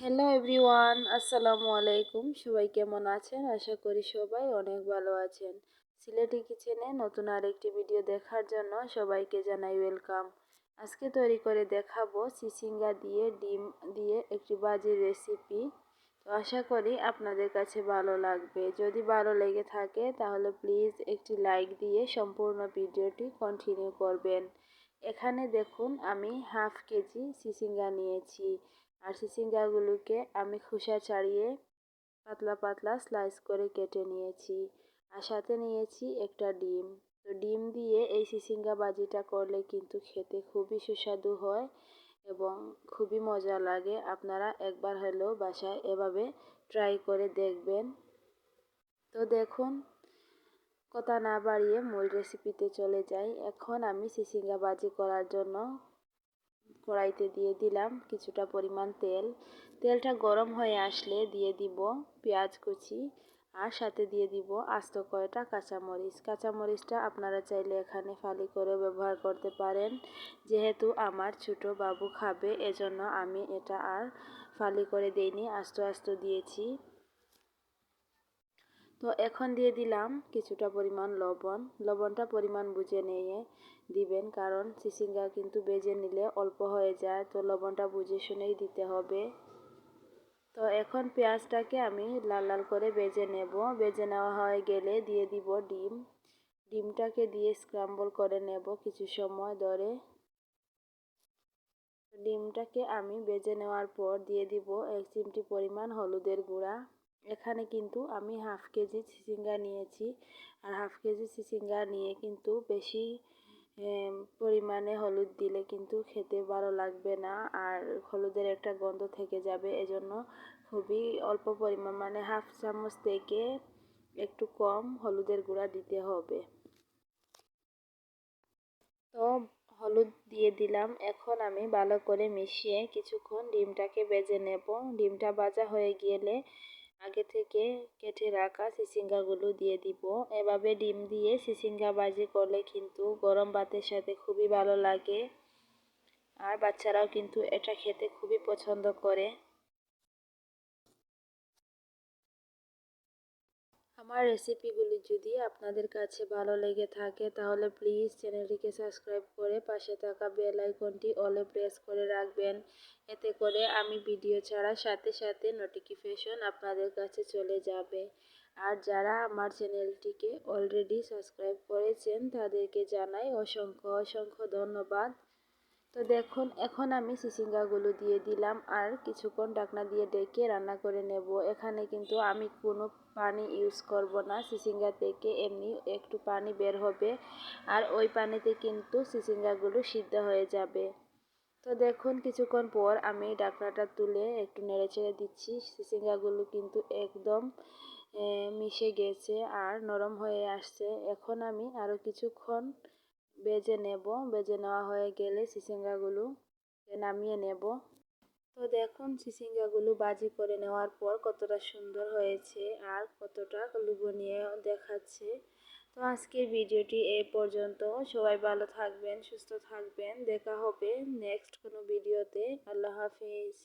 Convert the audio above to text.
Hello everyone আসসালামু আলাইকুম সবাই কেমন আছেন? আশা করি সবাই অনেক ভালো আছেন। সিলেটি কিচেনে নতুন আরেকটি ভিডিও দেখার জন্য সবাইকে জানাই ওয়েলকাম আজকে তৈরি করে দেখাবো চিচিঙ্গা দিয়ে, ডিম দিয়ে একটি বাজির রেসিপি তো আশা করি আপনাদের কাছে ভালো লাগবে। যদি ভালো লেগে থাকে, তাহলে প্লিজ একটি লাইক দিয়ে সম্পূর্ণ ভিডিওটি কন্টিনিউ করবেন। এখানে দেখুন, আমি হাফ কেজি চিচিঙ্গা নিয়েছি। আর চিচিঙ্গাগুলোকে আমি খোসা ছাড়িয়ে পাতলা পাতলা স্লাইস করে কেটে নিয়েছি। আর সাথে নিয়েছি একটা ডিম। তো ডিম দিয়ে এই চিচিঙ্গা বাজিটা করলে কিন্তু খেতে খুবই সুস্বাদু হয় এবং খুবই মজা লাগে। আপনারা একবার হলেও বাসায় এভাবে ট্রাই করে দেখবেন। তো দেখুন, কথা না বাড়িয়ে মূল রেসিপিতে চলে যাই। এখন আমি চিচিঙ্গা বাজি করার জন্য কড়াইতে দিয়ে দিলাম কিছুটা পরিমাণ তেল। তেলটা গরম হয়ে আসলে দিয়ে দিব পেঁয়াজ কুচি আর সাথে দিয়ে দিব আস্ত কয়টা কাঁচামরিচ। কাঁচামরিচটা আপনারা চাইলে এখানে ফালি করে ব্যবহার করতে পারেন। যেহেতু আমার ছোট বাবু খাবে, এজন্য আমি এটা আর ফালি করে দেইনি, আস্ত আস্ত দিয়েছি। তো এখন দিয়ে দিলাম কিছুটা পরিমাণ লবণ। লবণটা পরিমাণ বুঝে নিয়ে দিবেন, কারণ চিচিঙ্গা কিন্তু বেজে নিলে অল্প হয়ে যায়, তো লবণটা বুঝে শুনেই দিতে হবে। তো এখন পেঁয়াজটাকে আমি লাল লাল করে বেজে নেব। বেজে নেওয়া হয়ে গেলে দিয়ে দিব ডিম। ডিমটাকে দিয়ে স্ক্রাম্বল করে নেব কিছু সময় ধরে। ডিমটাকে আমি বেজে নেওয়ার পর দিয়ে দিব এক চিমটি পরিমাণ হলুদের গুঁড়া। এখানে কিন্তু আমি হাফ কেজি চিচিঙ্গা নিয়েছি। আর হাফ কেজি চিচিঙ্গা নিয়ে কিন্তু বেশি পরিমাণে হলুদ দিলে কিন্তু খেতে ভালো লাগবে না। আর হলুদের একটা গন্ধ থেকে যাবে। এজন্য খুবই অল্প পরিমাণ মানে হাফ চামচ থেকে একটু কম হলুদের গুঁড়া দিতে হবে। তো হলুদ দিয়ে দিলাম। এখন আমি ভালো করে মিশিয়ে কিছুক্ষণ ডিমটাকে বেজে নেব। ডিমটা ভাজা হয়ে গেলে আগে থেকে কেটে রাখা সিসিঙ্গাগুলো দিয়ে দিব। এভাবে ডিম দিয়ে সিসিঙ্গা বাজি করলে কিন্তু গরম ভাতের সাথে খুবই ভালো লাগে। আর বাচ্চারাও কিন্তু এটা খেতে খুবই পছন্দ করে। আমার রেসিপিগুলি যদি আপনাদের কাছে ভালো লেগে থাকে, তাহলে প্লিজ চ্যানেলটিকে সাবস্ক্রাইব করে পাশে থাকা বেল আইকনটি অলে প্রেস করে রাখবেন। এতে করে আমি ভিডিও ছাড়ার সাথে সাথে নোটিফিকেশন আপনাদের কাছে চলে যাবে। আর যারা আমার চ্যানেলটিকে অলরেডি সাবস্ক্রাইব করেছেন, তাদেরকে জানাই অসংখ্য অসংখ্য ধন্যবাদ। তো দেখুন, এখন আমি চিচিঙ্গাগুলো দিয়ে দিলাম আর কিছুক্ষণ ডাকনা দিয়ে ডেকে রান্না করে নেব। এখানে কিন্তু আমি কোনো পানি ইউজ করব না। চিচিঙ্গা থেকে এমনি একটু পানি বের হবে আর ওই পানিতে কিন্তু চিচিঙ্গাগুলো সিদ্ধ হয়ে যাবে। তো দেখুন, কিছুক্ষণ পর আমি ডাকনাটা তুলে একটু নেড়ে ছেড়ে দিচ্ছি। চিচিঙ্গাগুলো কিন্তু একদম মিশে গেছে আর নরম হয়ে আসছে। এখন আমি আরও কিছুক্ষণ বেজে নেব, বেজে নেওয়া হয়ে গেলে চিচিঙ্গাগুলো নামিয়ে নেব। তো দেখুন চিচিঙ্গাগুলো বাজি করে নেওয়ার পর কতটা সুন্দর হয়েছে আর কতটা লোভনীয় দেখাচ্ছে। তো আজকের ভিডিওটি এই পর্যন্ত। সবাই ভালো থাকবেন, সুস্থ থাকবেন। দেখা হবে নেক্সট কোনো ভিডিওতে। আল্লাহ হাফিজ।